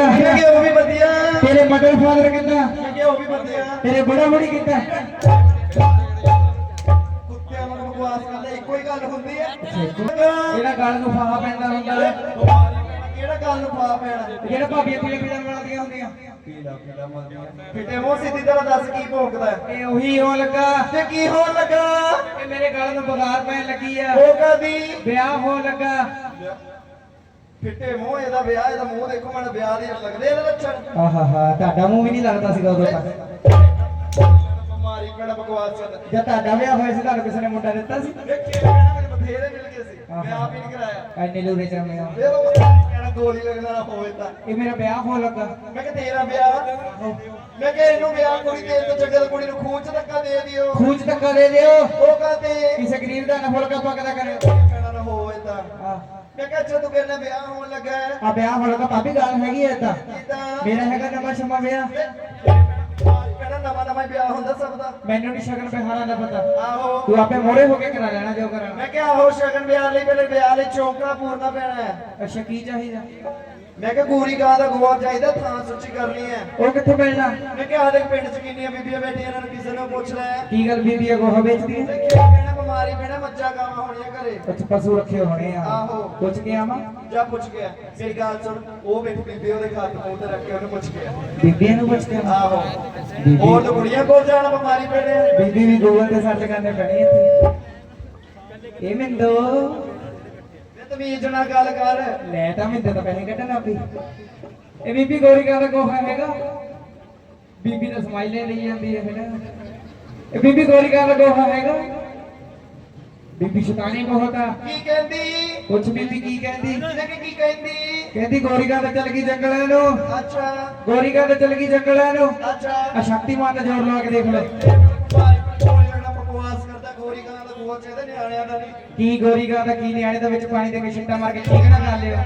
ਮੈਂ ਕਿਹਾ ਉਹ ਵੀ ਵਧੀਆ। ਤੇਰੇ ਮਦਰ ਫਾਦਰ ਕਿੱਦਾਂ? ਮੈਂ ਕਿਹਾ ਉਹ ਵੀ ਵਧੀਆ। ਤੇਰੇ ਬੜਾ ਬੜੀ ਕਿੱਦਾਂ ਕੁੱਤਿਆਂ ਨੂੰ ਬਕਵਾਸ ਕਰਦੇ ਇੱਕੋ ਹੀ ਗੱਲ ਹੁੰਦੀ ਹੈ। ਜਿਹੜਾ ਗੱਲ ਨੂੰ ਫਾਹਾ ਪੈਂਦਾ ਹੁੰਦਾ ਹੈ। ਕਿਹੜਾ ਗੱਲ ਨੂੰ ਪਾ ਪੈਣਾ? ਜਿਹੜਾ ਭਾਬੀਆਂ ਪੀਲੇ ਪੀਲੇ ਬਣਦੀਆਂ ਹੁੰਦੀਆਂ। ਪੀਲਾ ਪੀਲਾ ਮਲਦੀਆਂ ਫਿੱਟੇ ਮੂੰਹ ਸਿੱਧੀ ਤਰ੍ਹਾਂ ਦੱਸ ਕੀ ਭੌਂਕਦਾ? ਇਹ ਉਹੀ ਹੋਣ ਲੱਗਾ। ਤੇ ਕੀ ਹੋਣ ਲੱਗਾ? ਇਹ ਮੇਰੇ ਗਲ ਨੂੰ ਬੁਖਾਰ ਪੈਣ ਲੱਗੀ ਆ। ਉਹ ਕਦੀ ਵਿਆਹ ਹੋਣ ਲੱਗਾ। ਫਿੱਟੇ ਮੂੰਹ ਇਹਦਾ ਵਿਆਹ ਇਹਦਾ ਮੂੰਹ ਦੇਖੋ ਮੈਨੂੰ ਵਿਆਹ ਦੇ ਲੱਗਦੇ ਇਹਦੇ ਲੱਛਣ। ਆਹਾਹਾ ਤੁਹਾਡਾ ਮੂੰਹ ਵੀ ਨਹੀਂ ਲੱਗਦਾ ਸੀਗਾ ਉਦੋਂ ਤੱਕ। ਬਿਮਾਰੀ ਪੈਣਾ ਬਕਵਾਸ ਕਰਦਾ ਜਦ ਤੁਹਾਡਾ ਵਿਆਹ ਹੋਇਆ ਸੀ ਤੁਹਾਨੂੰ ਕਿਸੇ ਨੇ ਮੁੰਡਾ ਦਿੱਤਾ ਸੀ? ਵੇਖੇ ਨਾ ਮੈਨੂੰ ਬਥੇਰੇ ਮਿਲ ਗਏ ਸੀ। ਮੈਂ ਆਪ ਹੀ ਨਹੀਂ ਕਰਾਇਆ। ਐਨੇ ਲੂਰੇ ਚ ਮੈਂ ਫੇਰ ਉਹ ਕਹਿਣਾ ਗੋਲੀ ਲੱਗਣਾ ਨਾ ਹੋਵੇ ਤਾਂ। ਇਹ ਮੇਰਾ ਵਿਆਹ ਹੋਣ ਲੱਗਾ। ਮੈਂ ਕਿ ਤੇਰਾ ਵਿਆਹ? ਮੈਂ ਕਿ ਇਹਨੂੰ ਵਿਆਹ ਕੁੜੀ ਦੇ ਤੋਂ ਚੰਗੇ ਕੁੜੀ ਨੂੰ ਖੂਨ ਚ ਧੱਕਾ ਦੇ ਦਿਓ। ਖੂਜ ਧੱਕਾ ਦੇ ਦਿਓ। ਉਹ ਕਹਤੇ ਕਿਸੇ ਗਰੀਬ ਦਾ ਨਫਲ ਕਾ ਪਕਦਾ ਕਰਿਓ ਕਹਿਣਾ ਨਾ ਹੋਵੇ ਤਾਂ। ਆ ਅੱਛਾ ਤੂੰ ਕਹਿੰਦਾ ਵਿਆਹ ਹੋਣ ਲੱਗਾ ਹੈ। ਆ ਵਿਆਹ ਹੋਣ ਲੱਗਾ ਭਾਬੀ ਗੱਲ ਹੈਗੀ ਐ ਤਾਂ ਮੇਰਾ ਹੈਗਾ ਨਵਾਂ ਸ਼ਮਾ ਵਿਆਹ। ਕਹਿੰਦਾ ਨਵਾਂ ਨਵਾਂ ਵਿਆਹ ਹੁੰਦਾ ਸਭ ਦਾ। ਮੈਨੂੰ ਨਹੀਂ ਸ਼ਗਨ ਪਹਿਰਾਣਾ ਦਾ ਪਤਾ। ਆਹੋ। ਤੂੰ ਆਪੇ ਮੋੜੇ ਹੋ ਕੇ ਕਰਾ ਲੈਣਾ ਜੋ ਕਰਾਣਾ ਮੈਂ ਕਿਹਾ ਆਹੋ ਸ਼ਗਨ ਵਿਆਹ ਲਈ ਪਹਿਲੇ ਵਿਆਹ ਲਈ ਚੌਂਕਾ ਪੂਰਨਾ ਪੈਣਾ ਹੈ। ਅੱਛਾ ਕੀ ਚਾਹੀਦਾ? ਮੈਂ ਕਿਹਾ ਗੋਰੀ ਗਾਂ ਦਾ ਗੋਆ ਚਾਹੀਦਾ ਥਾਂ ਸੁੱਚੀ ਕਰਨੀ ਹੈ। ਉਹ ਕਿੱਥੇ ਮਿਲਣਾ ਮੈਂ ਕਿਹਾ ਆਦੇ ਪਿੰਡ ਚ ਕਿੰਨੀਆਂ ਬੀਬੀਆਂ ਬੈਠੀਆਂ ਇਹਨਾਂ ਨੂੰ ਕਿਸੇ ਨੂੰ ਪੁੱਛ ਲੈ। ਕੀ ਗੱਲ ਬੀਬੀ ਗੋਹਾ ਵੇਚਦੀ ਹੈ? ਦੇਖਿਆ ਕਹਿਣਾ ਬਿਮਾਰੀ ਪੈਣਾ ਮੱਝਾਂ ਗਾਵਾਂ ਹੋਣੀਆਂ ਘਰੇ। ਅੱਛਾ ਪਸ਼ੂ ਰੱਖੇ ਹੋਣੇ ਆ। ਆਹੋ। ਪੁੱਛ ਕੇ ਆਵਾਂ? ਜਾ ਪੁੱਛ ਗਿਆ ਮੇਰੀ ਗੱਲ ਸੁਣ ਉਹ ਵੇਖ ਬੀਬੀ ਉਹਦੇ ਹੱਥ ਮੂੰਹ ਤੇ ਰੱਖ ਕੇ ਉਹਨੂੰ ਪੁੱਛ ਗਿਆ ਬੀਬੀ ਨੂੰ ਪੁੱਛ ਕੇ ਆਹੋ। ਹੋਰ ਤਾਂ ਕੁੜੀਆਂ ਕੋਲ ਜਾਣਾ ਬਿਮਾਰੀ ਪੈਣੇ ਬੀਬੀ ਵੀ ਗੂਗਲ ਤੇ ਸਰਚ ਕਰਨੇ ਪੈਣੀ ਇੱਥੇ। ਇਹ ਮਿੰਦੋ ਤੇ ਤਮੀਜ਼ ਨਾਲ ਗੱਲ ਕਰ। ਲੈ ਤਾਂ ਮਿੰਦੋ ਤਾਂ ਪੈਸੇ ਕੱਢਣਾ ਆਪੀ। ਇਹ ਬੀਬੀ ਗੋਰੀ ਕਾ ਦਾ ਗੋਹਾ ਹੈਗਾ? ਬੀਬੀ ਤਾਂ ਸਮਾਈਲੇ ਲਈ ਜਾਂਦੀ ਹੈ ਫਿਰ। ਇਹ ਬੀਬੀ ਗੋਰੀ ਕਾ ਦਾ ਗੋਹਾ ਹੈਗਾ? ਬੀਬੀ ਸ਼ੈਤਾਨੀ ਬਹੁਤ ਆ। ਕੀ ਕਹਿੰਦੀ? ਕੁਛ ਬੀਬੀ ਕੀ ਕਹਿੰਦੀ? ਮੈਂ ਕਿਹਾ ਕੀ ਕਹਿੰਦੀ? ਕਹਿੰਦੀ ਗੋਰੀ ਕਾ ਤਾਂ ਚਲ ਗਈ ਜੰਗਲਾਂ ਨੂੰ? ਅੱਛਾ। ਗੋਰੀ ਕਾ ਤਾਂ ਚਲ ਗਈ ਜੰਗਲਾਂ ਨੂੰ? ਅੱਛਾ। ਆ ਸ਼ਕਤੀਮਾਨ ਦਾ ਜੋੜ ਲਾ ਕੇ ਦੇਖ ਕਰਦਾ ਗਾਂ ਦਾ ਨਿਆਣਿਆਂ ਦਾ ਨਹੀਂ ਕੀ ਗੋਰੀ ਕਾ ਦਾ ਕੀ ਨਿਆਣੇ ਦੇ ਵਿੱਚ ਪਾਣੀ ਦੇ ਵਿੱਚ ਛਿੱਟਾ ਮਾਰ ਕੇ ਠੀਕ ਨਾ ਕਰ ਲਿਓ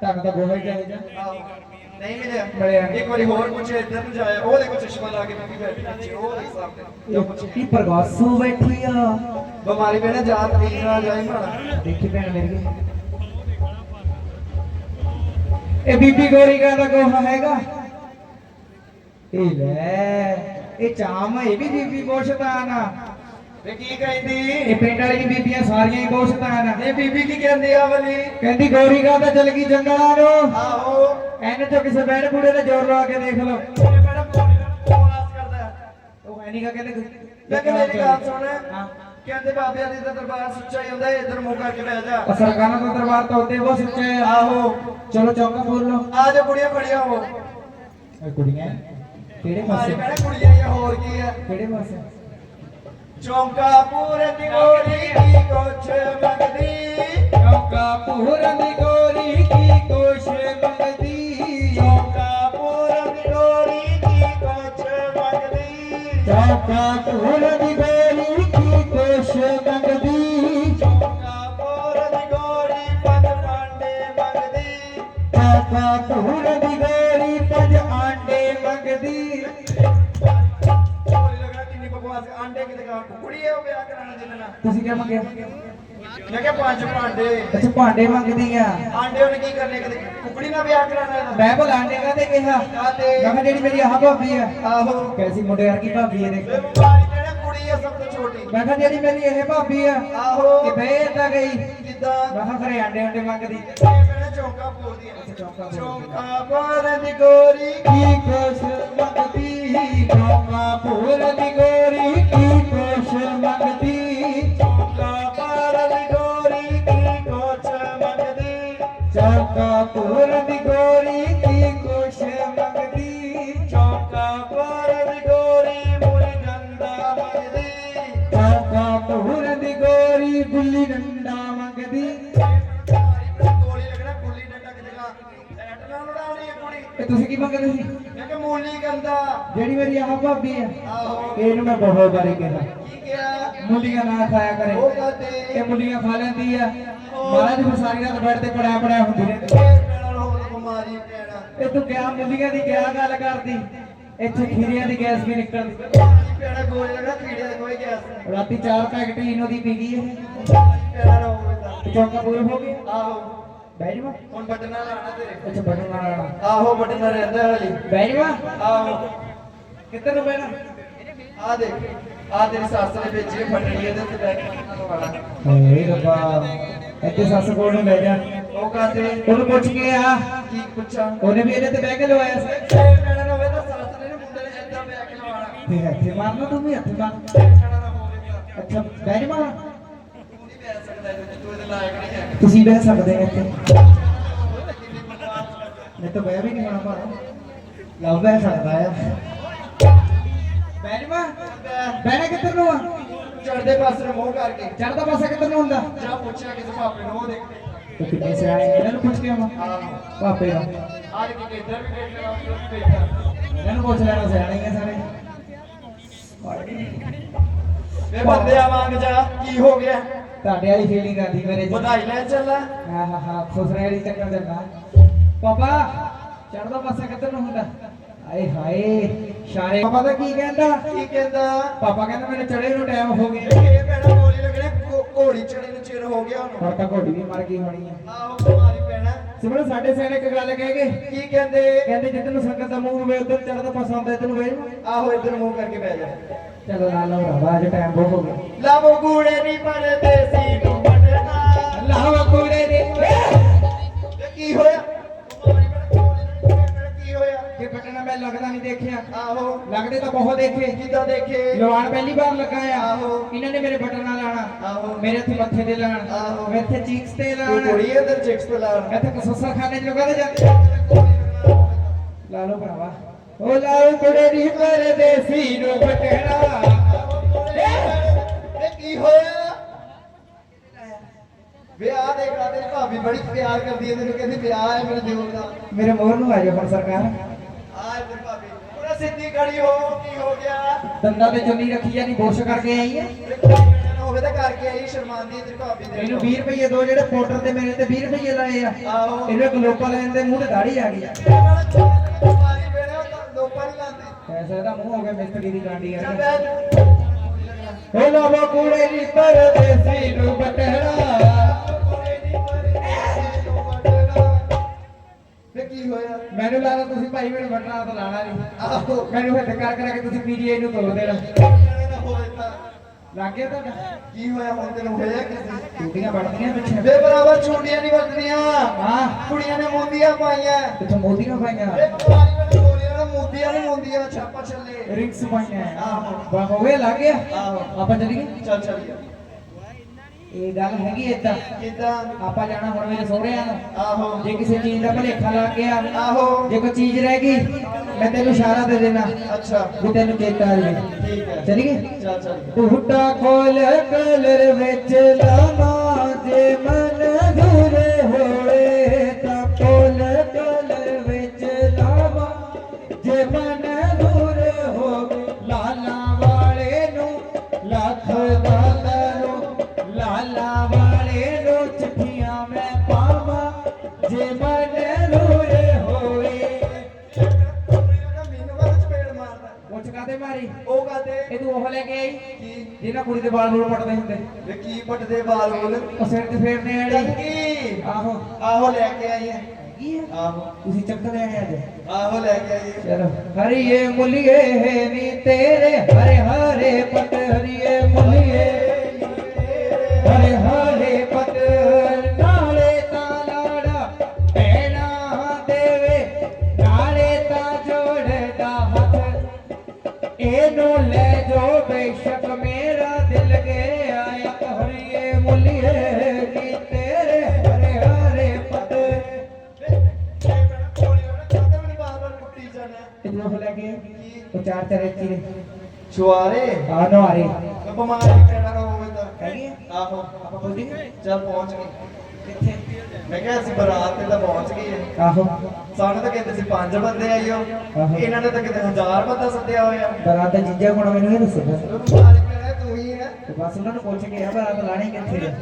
ਤੁਹਾਨੂੰ ਤਾਂ ਗੋਹਾ ਹੀ ਚਾਹੀਦਾ। ਨਹੀਂ ਮਿਲਿਆ। ਮਿਲਿਆ। ਇੱਕ ਵਾਰੀ ਹੋਰ ਪੁੱਛੇ ਇੱਧਰ ਨੂੰ ਜਾਇਆ। ਉਹ ਦੇਖੋ ਚਸ਼ਮਾ ਲਾ ਕੇ ਬੀਬੀ ਬੈਠੀ ਪਿੱਛੇ ਉਹ ਦੇਖ ਸਾਹਮਣੇ ਇਹ ਕੀ ਪ੍ਰਗਾਸੂ ਬੈਠੀ ਆ? ਬਿਮਾਰੀ ਪੈਣਾ ਜਾਤ ਠੀਕ ਨਾਲ ਜਾਈ ਮਾਣਾ ਦੇਖੀ ਭੈਣ ਮੇਰੀ ਇਹ ਬੀਬੀ ਗੋਰੀ ਕਾ ਦਾ ਗੋਹਾ ਹੈਗਾ। ਇਹ ਲੈ ਇਹ ਚਾਮ ਇਹ ਵੀ ਬੀਬੀ ਗੋਸ਼ਤਾਨ ਆ। ਵੇ ਕੀ ਕਹਿੰਦੀ? ਇਹ ਪਿੰਡ ਵਾਲੀ ਦੀ ਬੀਬੀਆਂ ਸਾਰੀਆਂ ਹੀ ਗੋਸ਼ਤਾਨ ਆ। ਇਹ ਬੀਬੀ ਕੀ ਕਹਿੰਦੀ ਆ ਵਾਲੀ? ਕਹਿੰਦੀ ਗੋਰੀ ਕਾ ਤਾਂ ਚਲ ਗਈ ਜੰਗਲਾਂ ਨੂੰ। ਆਹੋ। ਐਨੇ ਤੋਂ ਕਿਸੇ ਬੈਠ ਬੁੜੇ ਦਾ ਜ਼ੋਰ ਲਾ ਕੇ ਦੇਖ ਲਓ। ਇਹ ਮੈਡਮ ਬਕਵਾਸ ਕਰਦਾ ਉਹ ਐਨੀ ਕਾ ਕਹਿੰਦੇ ਮੈਂ ਕਿ ਮੇਰੀ ਗੱਲ ਸੁਣ। ਹਾਂ ਕਹਿੰਦੇ ਬਾਬਿਆਂ ਦੀ ਤਾਂ ਦਰਬਾਰ ਸੁੱਚਾ ਹੀ ਹੁੰਦਾ ਇੱਧਰ ਮੂੰਹ ਕਰਕੇ ਬਹਿ ਜਾ। ਉਹ ਸਰਕਾਰਾਂ ਦਾ ਦਰਬਾਰ ਤਾਂ ਉੱਤੇ ਬਹੁਤ ਸੱਚੇ ਆ ਆਹੋ। ਚਲੋ ਚੌਂਕਾ ਬੋਲ ਲਓ। ਆ ਜਾ ਕੁੜੀਆਂ ਖੜੀਆਂ ਹੋ। ਕੁੜੀਆਂ ਕਿਹੜੇ ਪਾਸੇ? ਕੁੜੀਆਂ ਜਾਂ ਹੋਰ ਕੀ ਆ ਕਿਹੜੇ ਪਾਸੇ? ਚੌਂਕਾ ਪੂਰੇ ਦੀ ਗੋਰੀ ਕੀ ਕੁਛ ਮੰਗਦੀ ਚੌਂਕਾ ਪੂਰਨ ਦੀ ਗੋਰੀ ਕੀ ਕੁਛ ਮੰਗਦੀ ਚੌਂਕਾ ਪੂਰੇ ਦੀ ਗੋਰੀ ਕੀ ਕੁਛ ਮੰਗਦੀ ਚੌਂਕਾ ਪੂਰਨ ਦੀ ਗੋਰੀ ਕੀ ਕੁਛ ਆਂਡੇ ਕਿਤੇ ਕਾ ਕੁੜੀ ਉਹ ਵਿਆਹ ਕਰਾਣਾ ਜਿੰਨਾ ਤੁਸੀਂ ਕੀ ਮੰਗਿਆ? ਮੈਂ ਕਿਹਾ ਪੰਜ ਭਾਂਡੇ। ਅੱਛਾ ਭਾਂਡੇ ਮੰਗਦੀ ਆ। ਆਂਡੇ ਉਹਨੇ ਕੀ ਕਰਨੇ ਕਿਤੇ? ਕੁਕੜੀ ਨਾਲ ਵਿਆਹ ਕਰਾਣਾ ਇਹਦਾ। ਮੈਂ ਭਲਾ ਆਂਡੇ ਕਾਹਦੇ ਕਿਹਾ? ਕਾਤੇ ਮੈਂ ਕਿਹਾ ਜਿਹੜੀ ਮੇਰੀ ਆਹ ਭਾਬੀ ਆ। ਆਹੋ। ਕੈਸੀ ਮੁੰਡੇ ਵਰਗੀ ਭਾਬੀ ਹੈ ਕੁੜੀ ਆ ਸਭ ਤੋਂ ਛੋਟੀ। ਮੈਂ ਕਿਹਾ ਜਿਹੜੀ ਮੇਰੀ ਇਹ ਭਾਬੀ ਆ ਆਹੋ। ਇਹ ਬੇਰ ਤਾਂ ਗਈ। ਕਿੱਦਾਂ? ਮੈਂ ਕਿਹਾ ਘਰੇ ਆਂਡੇ ਆਂਡੇ ਮੰਗਦੀ। ਮੈਨੇ ਚੌਂਕਾ ਪੋਦੀ ਚੌਂਕਾ ਬੋਲਦੀ। ਚੌਂਕਾ ਪੂਰੇ ਦੀ ਗੋਰੀ ਕੀ ਕੁਛ ਮੰਗਦੀ? ਚੌਂਕਾ ਪੂਰਨ ਦੀ ਗੋਰੀ ਕੀ ਕੁਛ ਮੰਗਦੀ? ਚੌਂਕਾ ਦੀ ਗੋਰੀ ਕੀ ਕੁਛ ਮੰਗਦੀ? ਚੌਂਕਾ ਪੂਰਨ ਹੈ ਇਹ ਤੁਸੀਂ ਕੀ ਮੰਗਦੇ ਸੀ? ਮੈਂ ਕਿ ਮੂਲੀ ਗੰਦਾ। ਜਿਹੜੀ ਮੇਰੀ ਆਹ ਭਾਬੀ ਆ ਆਹੋ। ਇਹਨੂੰ ਮੈਂ ਬਹੁਤ ਬਾਰੇ ਕਿਹਾ। ਕੀ ਕਿਹਾ? ਮੁੰਡੀਆਂ ਨਾ ਖਾਇਆ ਕਰੇ। ਉਹ ਕਹਤੇ ਇਹ ਮੁੰਡੀਆਂ ਖਾ ਲੈਂਦੀ ਆ। ਮਹਾਰਾਜ ਫਿਰ ਸਾਰੀ ਰਾਤ ਬੈਠ ਤੇ ਪੜਿਆ ਪੜਿਆ ਹੁੰਦੀ ਹੋਰ ਬਿਮਾਰੀ ਪੈਣਾ। ਇਹ ਤੂੰ ਕਿਆ ਮੁੰਡੀਆਂ ਦੀ ਕਿਆ ਗੱਲ ਕਰਦੀ? ਇੱਥੇ ਖੀਰਿਆਂ ਦੀ ਗੈਸ ਵੀ ਨਿਕਲਦੀ ਪੈਣਾ ਗੋਲੀ ਲੱਗਣਾ ਕੀੜੇ ਦਾ ਕੋਈ ਗੈਸ ਰਾਤੀ ਚਾਰ ਪੈਕਟ ਇਨੋ ਦੀ ਪੀ ਗਈ ਇਹ ਪੈਣਾ ਨਾ। ਹੋਵੇ ਤਾਂ ਚੌਂਕਾ ਪੂਰਾ ਹੋ ਗਿਆ? ਆਹੋ। ਬਹਿ ਜਾਵਾਂ ਹੁਣ ਬਟਨਾ ਲਾਣਾ ਤੇਰੇ ਅੱਛਾ ਬਟਨ ਲਾਣਾ ਆਹੋ ਬਟਨਾ ਰਹਿੰਦਾ ਹਲੀ। ਜਾਵਾਂ ਆਹੋ। ਕਿੱਧਰ ਨੂੰ ਬਹਿਣਾ? ਆ ਦੇਖ ਆ ਤੇਰੀ ਸੱਸ ਨੇ ਭੇਜੀ ਫਟੜੀ ਇਹਦੇ ਤੇ ਬੈਠ ਕੇ ਓਏ ਰੱਬਾ ਇੱਥੇ ਸੱਸ ਕੋਲ ਨੂੰ ਲੈ ਜਾ। ਉਹ ਕਾਤੇ ਉਹਨੂੰ ਪੁੱਛ ਕੇ ਆ। ਕੀ ਪੁੱਛਾਂ? ਉਹਨੇ ਵੀ ਇਹਦੇ ਤੇ ਬਹਿ ਕੇ ਲਵਾਇਆ ਸੀ। ਛੇ ਪੈਣਾ ਹੋਵੇ ਤਾਂ ਸੱਸ ਨੇ ਮੁੰਡੇ ਨੇ ਏਦਾਂ ਬੈਠ ਕੇ ਲਵਾਣਾ ਤੇ ਹੱਥੇ ਮਾਰਨਾ ਤੂੰ ਵੀ ਹੱਥੇ ਮਾਰ ਛੇੜਨਾ ਨਾ ਹੋਵੇ ਤਾਂ। ਅੱਛਾ ਬਹਿ ਜਾਵਾਂ ਤੂੰ ਨਹੀਂ ਬੈਠ ਸਕਦਾ ਇਹਦੇ ਤੇ, ਤੂੰ ਇਹਦੇ ਲਾਇਕ ਨਹੀਂ ਹੈ ਤੁਸੀਂ ਬਹਿ ਸਕਦੇ ਹੋ ਇੱਥੇ। ਮੈਂ ਤਾਂ ਬਹਿ ਵੀ ਨਹੀਂ ਹੋਣਾ ਭਾਣਾ ਲਵ ਬਹਿ ਸਕਦਾ ਆ। ਬਹਿ ਜਾਵਾਂ ਬਹਿਣਾ ਕਿੱਧਰ ਨੂੰ ਆ? ਚੜਦੇ ਪਾਸੇ ਨੂੰ ਮੂੰਹ ਕਰਕੇ। ਚੜਦਾ ਪਾਸਾ ਕਿੱਧਰ ਨੂੰ ਹੁੰਦਾ? ਜਾ ਪੁੱਛਿਆ ਕਿਸੇ ਭਾਪੇ ਨੂੰ ਉਹ ਦੇਖ। ਤੂੰ ਕਿੰਨੇ ਸਿਆਣੇ ਇਹਨਾਂ ਨੂੰ ਪੁੱਛ ਕੇ ਆਵਾਂ। ਪਾਪੇ ਦਾ ਆਹ ਕੇ ਇੱਧਰ ਵੀ ਦੇਖ ਲਿਆ ਉੱਧਰ ਵੀ ਦੇਖ ਲਿਆ ਇਹਨਾਂ ਨੂੰ ਪੁੱਛ ਲੈਣਾ ਸਿਆਣੇ ਹੀ ਆ ਸਾਰੇ। ਵੇ ਬੰਦਿਆ ਮੰਗ ਜਾ ਕੀ ਹੋ ਗਿਆ? ਤੁਹਾਡੇ ਵਾਲੀ ਫੀਲਿੰਗ ਆਂਦੀ ਮੇਰੇ ਚ। ਵਧਾਈ ਲੈ ਚੱਲਾ। ਹਾਂ ਹਾਂ ਹਾਂ ਖੁਸ਼ ਰਹਿ ਰਹੀ ਚੱਕਰ ਦਿੰਦਾ ਪਾਪਾ ਚੜਦਾ ਪਾਸਾ ਕਿੱਧਰ ਨੂੰ ਹੁੰਦਾ? ਆਏ ਹਾਏ ਸ਼ਾਰੇ ਪਾਪਾ ਦਾ ਕੀ ਕਹਿੰਦਾ? ਕੀ ਕਹਿੰਦਾ? ਪਾਪਾ ਕਹਿੰਦਾ ਮੈਨੂੰ ਚੜੇ ਨੂੰ ਟਾਈਮ ਹੋ ਗਿਆ। ਇਹ ਪੈਣਾ ਬੋਲੀ ਲੱਗਣੇ ਘੋੜੀ ਚੜੇ ਨੂੰ ਚਿਰ ਹੋ ਗਿਆ ਉਹਨੂੰ। ਹੁਣ ਤਾਂ ਘੋੜੀ ਵੀ ਮਰ ਗਈ ਹੋਣੀ ਆ। ਆਹੋ ਬਿਮਾਰੀ ਸਿਮਰਨ ਸਾਡੇ ਸਿਆਣੇ ਇੱਕ ਗੱਲ ਕਹਿ ਗਏ। ਕੀ ਕਹਿੰਦੇ? ਕਹਿੰਦੇ ਜਿੱਦ ਨੂੰ ਸੰਗਤ ਦਾ ਮੂੰਹ ਹੋਵੇ ਉਧਰ ਚੜਦਾ ਪਾਸਾ ਹੁੰਦਾ ਇੱਧਰ ਨੂੰ ਵੇਜ ਆਹੋ ਇੱਧਰ ਮੂੰਹ ਕਰਕੇ ਬਹਿ ਜਾ। ਚਲੋ ਲਾ ਲਓ ਰਵਾ ਅੱਜ ਟਾਈਮ ਬਹੁਤ ਹੋ ਗਿਆ ਲਵ ਗੂੜੇ ਨਹੀਂ ਪਰਦੇ ਸੀ ਨੂੰ ਵੱਡਣਾ ਅੱਲਾਹ ਕੁੜੇ ਮੈਂ ਲੱਗਦਾ ਨਹੀਂ ਦੇਖਿਆ। ਆਹੋ। ਲੱਗਦੇ ਤਾਂ ਬਹੁਤ ਦੇਖੇ। ਕਿੱਦਾਂ ਦੇਖੇ। ਲਵਾਣ ਪਹਿਲੀ ਵਾਰ ਲੱਗਾ ਆ ਆਹੋ। ਇਹਨਾਂ ਨੇ ਮੇਰੇ ਬਟਨ ਨਾਲ ਲਾਣਾ। ਆਹੋ। ਮੇਰੇ ਇੱਥੇ ਮੱਥੇ ਤੇ ਲਾਣ। ਆਹੋ। ਮੇਰੇ ਇੱਥੇ ਚੀਕਸ ਤੇ ਤੂੰ ਲਾਣ। ਕੁੜੀ ਇੱਧਰ ਚਿਕਸ ਤੇ ਲਾਉਣ ਇੱਥੇ ਕਸੂਸਾ ਖਾਣੇ ਚ ਲਗਾ ਦੇ ਜਾਂਦੇ ਲਾ ਲਓ ਭਰਾਵਾ। ਉਹ ਲਾਓ ਕੁੜੇ ਦੀ ਪਰਦੇਸੀ ਨੂੰ ਬਟਣਾ ਇਹ ਕੀ ਹੋਇਆ? ਵਿਆਹ ਦੇ ਕਰਾ ਤੇਰੀ ਭਾਬੀ ਬੜੀ ਪਿਆਰ ਕਰਦੀ ਹੈ। ਤੈਨੂੰ ਕਹਿੰਦੀ ਵਿਆਹ ਹੈ ਮੇਰੇ ਦਿਓਰ ਦਾ। ਮੇਰੇ ਮੋਹਰ ਨੂੰ ਆ ਜਾ ਹੁਣ ਸਰਕਾਰ। ਪੂਰਾ ਸਿੱਧੀ ਖੜੀ ਹੋ ਕੀ ਹੋ ਗਿਆ? ਦੰਦਾਂ ਤੇ ਚੁੰਨੀ ਰੱਖੀ ਜਾਨੀ ਬੋਸ਼ ਕਰਕੇ ਆਈ ਹੈ ਹੋਵੇ ਤਾਂ ਕਰਕੇ ਆਈ ਸ਼ਰਮਾਂਦੀ ਤੇਰੀ ਭਾਬੀ ਦੇ ਇਹਨੂੰ 20 ਰੁਪਏ ਦੋ ਜਿਹੜੇ ਪੋਟਰ ਤੇ ਮੇਰੇ ਤੇ 20 ਰੁਪਏ ਲਾਏ ਆ। ਆਹੋ। ਇਹਨੂੰ ਇੱਕ ਲੋਪਾ ਲੈਣ ਦੇ ਮੂੰਹ ਤੇ ਦਾੜੀ ਆ ਗਈ ਬਿਮਾਰੀ ਪੈਣਾ ਲੋਕਾਂ ਨਹੀਂ ਲਾਉਂਦੇ। ਐਸਾ ਇਹਦਾ ਮੂੰਹ ਹੋ ਗਿਆ ਮਿਸਤਰੀ ਦੀ ਗਾਂਡੀ ਆ ਉਹ ਲਾਵਾ ਕੁੜੇ ਦੀ ਪਰਦੇਸੀ ਨੂੰ ਬਟਣਾ ਕੀ ਹੋਇਆ? ਮੈਨੂੰ ਲੱਗਦਾ ਤੁਸੀਂ ਭਾਈ ਮੈਨੂੰ ਬਟਨਾ ਤਾਂ ਲਾਣਾ ਨਹੀਂ। ਆਹੋ। ਮੈਨੂੰ ਹੱਥ ਕਰ ਕਰ ਕੇ ਤੁਸੀਂ ਪੀਜੀਆਈ ਨੂੰ ਤੋੜ ਦੇਣਾ। ਨਾ ਹੋਵੇ ਤਾਂ ਲੱਗ ਗਿਆ ਤੁਹਾਡਾ? ਕੀ ਹੋਇਆ? ਹੁਣ ਤੈਨੂੰ ਹੋਇਆ ਕਿਸੇ ਟੂਟੀਆਂ ਵੱਢਦੀਆਂ ਪਿੱਛੇ। ਬੇ ਬਰਾਬਰ ਛੁੱਟੀਆਂ ਨਹੀਂ ਵੱਜਦੀਆਂ ਹਾਂ। ਕੁੜੀਆਂ ਨੇ ਮੁੰਦੀਆਂ ਪਾਈਆਂ। ਪਿੱਛੇ ਮੋਦੀਆਂ ਪਾਈਆਂ। ਇਹ ਕੁਮਾਰੀ ਵਾਲੇ ਗੋਲੀਆਂ ਨੇ ਮੁੰਦੀਆਂ ਨਹੀਂ ਮੁੰਦੀਆਂ ਛਾਪਾ ਛੱਲੇ। ਰਿੰਗਸ ਪਾਈਆਂ। ਆਹੋ। ਬਾ ਹੋ ਗਿਆ ਲੱਗ ਗਿਆ? ਆਹੋ। ਆਪਾਂ ਚੱਲੀਏ? ਚੱਲ ਚੱਲ ਗਿਆ ਇਹ ਗੱਲ ਹੈਗੀ ਏਦਾਂ ਕਿਦਾਂ ਆਪਾਂ ਜਾਣਾ ਹੁਣ ਮੇਰੇ ਸਹੁਰਿਆਂ ਨੂੰ। ਆਹੋ। ਜੇ ਕਿਸੇ ਚੀਜ਼ ਦਾ ਭਲੇਖਾ ਲੱਗ ਗਿਆ ਆਹੋ। ਜੇ ਕੋਈ ਚੀਜ਼ ਰਹਿ ਗਈ ਮੈਂ ਤੈਨੂੰ ਇਸ਼ਾਰਾ ਦੇ ਦੇਣਾ ਅੱਛਾ। ਵੀ ਤੈਨੂੰ ਚੇਤਾ ਆ ਠੀਕ ਹੈ। ਚੱਲੀਏ ਚੱਲ ਚੱਲ। ਟੂਟਾ ਖੋਲ ਕਲਰ ਵਿੱਚ ਲਾਵਾਂ ਜੇ ਮਨ ਦੂਰੇ ਉਹ ਕਹਤੇ ਇਹ ਤੂੰ ਉਹ ਲੈ ਕੇ ਆਈ ਕੀ? ਜਿਹਨਾਂ ਕੁੜੀ ਦੇ ਵਾਲ ਬੂਲ ਪਟਦੇ ਹੁੰਦੇ। ਵੇ ਕੀ ਪਟਦੇ ਬਾਲ ਬੋਲ? ਉਹ ਸਿਰ ਤੇ ਫੇਰਨੇ ਵਾਲੀ। ਚੰਗੀ ਆਹੋ। ਆਹੋ ਲੈ ਕੇ ਆਈ ਹੈ ਹੈਗੀ ਆ। ਆਹੋ। ਤੁਸੀਂ ਚੱਕਰ ਆਏ ਅੱਜ। ਆਹੋ ਲੈ ਕੇ ਆਈ ਹੈ ਚਲੋ। ਹਰੀਏ ਮੁਲੀਏ ਨੀ ਤੇਰੇ। ਹਰੇ ਹਰੇ ਪਤ ਹਰੀਏ ਮੁਲੀਏ। ਹਰੇ ਹਰੇ ਚਾਰ ਇੱਥੇ? ਨੇ ਛੁਆਰੇ ਆ ਨਵਾਰੇ ਬਿਮਾਰੀ ਪੈਣਾ ਨਾ ਹੋਵੇ ਤਾਂ। ਹੈਗੀ ਆ? ਆਹੋ। ਆਪਾਂ ਬੋਲੀ ਚੱਲ ਪਹੁੰਚ ਗਏ। ਕਿੱਥੇ? ਮੈਂ ਕਿਹਾ ਅਸੀਂ ਬਰਾਤ ਤੇ ਤਾਂ ਪਹੁੰਚ ਗਏ। ਆਹੋ। ਸਾਨੂੰ ਤਾਂ ਕਹਿੰਦੇ ਸੀ ਪੰਜ ਬੰਦੇ ਆਈਓ ਆਹੋ। ਇਹਨਾਂ ਨੇ ਤਾਂ ਕਿਤੇ ਹਜ਼ਾਰ ਬੰਦਾ ਸੱਦਿਆ ਹੋਇਆ। ਬਰਾਤ ਦਾ ਜੀਜਾ ਕੋਣ ਮੈਨੂੰ ਇਹ ਦੱਸੋ ਤੂੰ ਹੀ ਹੈ ਤੇ ਬਸ ਉਹਨਾਂ ਨੂੰ ਪੁੱਛ ਕੇ ਆ ਬਰਾਤ ਲਾਣੀ ਕਿੱਥੇ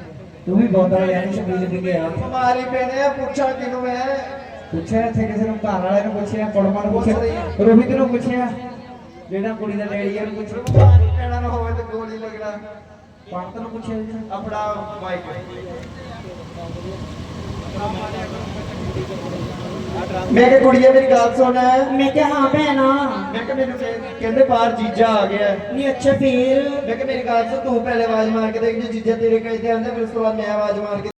ਤੂੰ ਵੀ ਬੋਤਲ ਲੈਣੀ ਸ਼ਬੀਲ ਪੀ ਕੇ ਆ। ਬਿਮਾਰੀ ਪੈਣੇ ਆ ਪੁੱਛਾਂ ਕਿਨੂੰ ਮੈਂ। ਪੁੱਛਿਆ ਇੱਥੇ ਕਿਸੇ ਨੂੰ ਘਰ ਵਾਲੇ ਨੂੰ ਪੁੱਛਿਆ ਕੁੜਮਾ ਨੂੰ ਪੁੱਛਿਆ ਰੋਹਿਤ ਨੂੰ ਪੁੱਛਿਆ ਜਿਹੜਾ ਕੁੜੀ ਦਾ ਡੈਡੀ ਆ ਉਹਨੂੰ ਪੁੱਛਿਆ। ਬਿਮਾਰੀ ਪੈਣਾ ਨਾ ਹੋਵੇ ਤਾਂ ਗੋਲੀ ਲੱਗਣਾ। ਪੰਤ ਨੂੰ ਪੁੱਛਿਆ। ਆਪਣਾ ਮਾਈਕ ਮੈਂ ਕਿ ਕੁੜੀਏ ਮੇਰੀ ਗੱਲ ਸੁਣ। ਮੈਂ ਕਿਹਾ ਹਾਂ ਭੈਣਾ। ਮੈਂ ਕਿ ਮੈਨੂੰ ਕਹਿ- ਕਹਿੰਦੇ ਬਾਹਰ ਜੀਜਾ ਆ ਗਿਆ। ਨਹੀਂ ਅੱਛਾ ਫੇਰ। ਮੈਂ ਕਿ ਮੇਰੀ ਗੱਲ ਸੁਣ ਤੂੰ ਪਹਿਲੇ ਆਵਾਜ਼ ਮਾਰ ਕੇ ਦੇਖ ਜੇ ਜੀਜਾ ਤੇਰੇ ਕਹਿੰਦੇ ਆਂਦੇ ਫਿਰ ਉਸ ਤੋਂ ਬਾਅਦ ਮੈਂ ਆਵਾਜ਼ ਮਾਰ ਕੇ